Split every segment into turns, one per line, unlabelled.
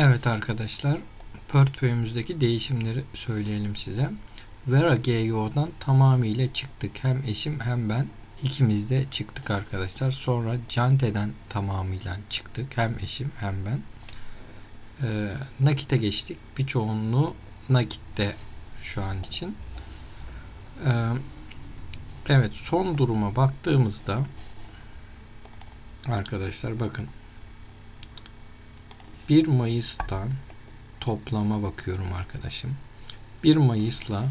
Evet arkadaşlar, portföyümüzdeki değişimleri söyleyelim size. Vera GYO'dan tamamıyla çıktık. Hem eşim hem ben ikimiz de çıktık arkadaşlar. Sonra Cante'den tamamıyla çıktık. Hem eşim hem ben. Ee, nakite geçtik. Bir çoğunluğu nakitte şu an için. Ee, evet son duruma baktığımızda arkadaşlar bakın 1 Mayıs'tan toplama bakıyorum arkadaşım. 1 Mayıs'la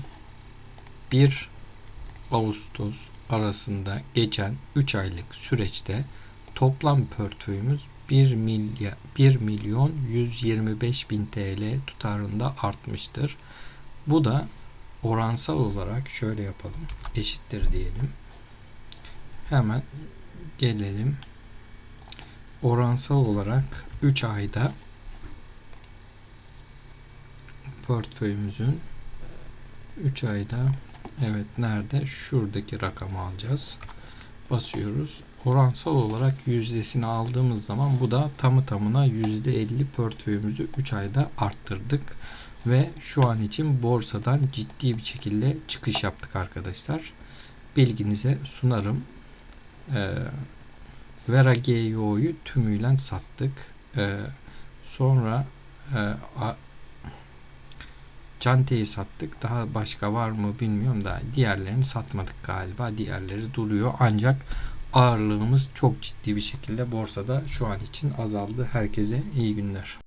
1 Ağustos arasında geçen 3 aylık süreçte toplam portföyümüz 1 milyar 1 milyon 125 bin TL tutarında artmıştır. Bu da oransal olarak şöyle yapalım. Eşittir diyelim. Hemen gelelim. Oransal olarak 3 ayda portföyümüzün 3 ayda evet nerede? Şuradaki rakamı alacağız. Basıyoruz. Oransal olarak yüzdesini aldığımız zaman bu da tamı tamına %50 portföyümüzü 3 ayda arttırdık. Ve şu an için borsadan ciddi bir şekilde çıkış yaptık arkadaşlar. Bilginize sunarım. Ee, Vera GYO'yu tümüyle sattık. Ee, sonra e, Cante'yi sattık. Daha başka var mı bilmiyorum da diğerlerini satmadık galiba. Diğerleri duruyor. Ancak ağırlığımız çok ciddi bir şekilde borsada şu an için azaldı. Herkese iyi günler.